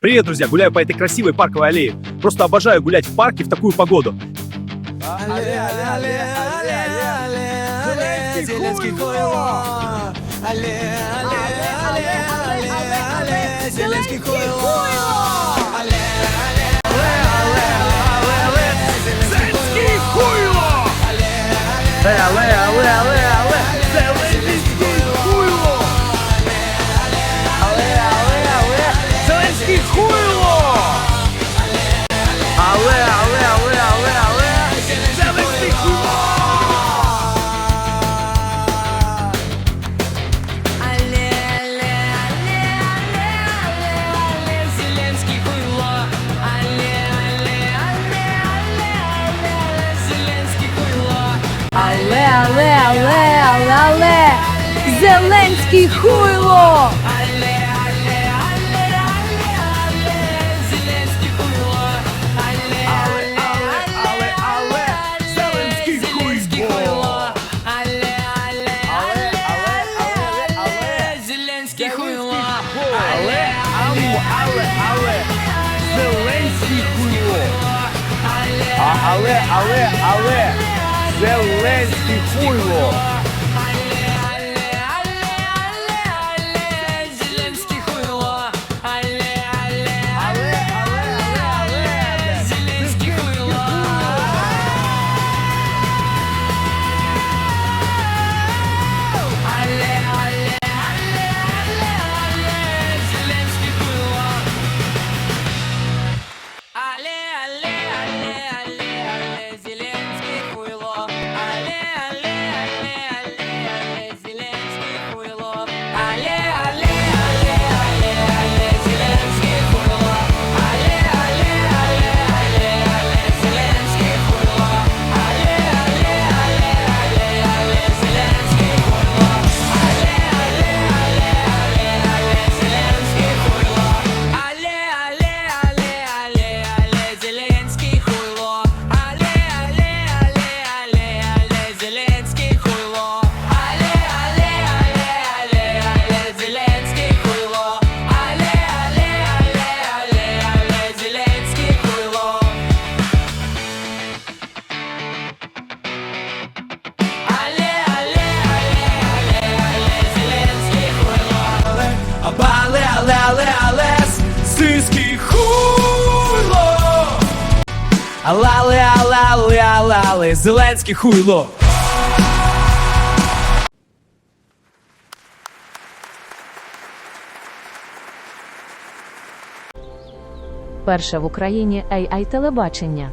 Привет, друзья! Гуляю по этой красивой парковой аллее. Просто обожаю гулять в парке в такую погоду. Зеленский хуйло! Ляшки хуйло! Але, але, але, Зеленський хуйло! але, але, але сиськи хуйло. Але, але, але, але, але, але Зеленський хуйло. Перше в Україні ai телебачення.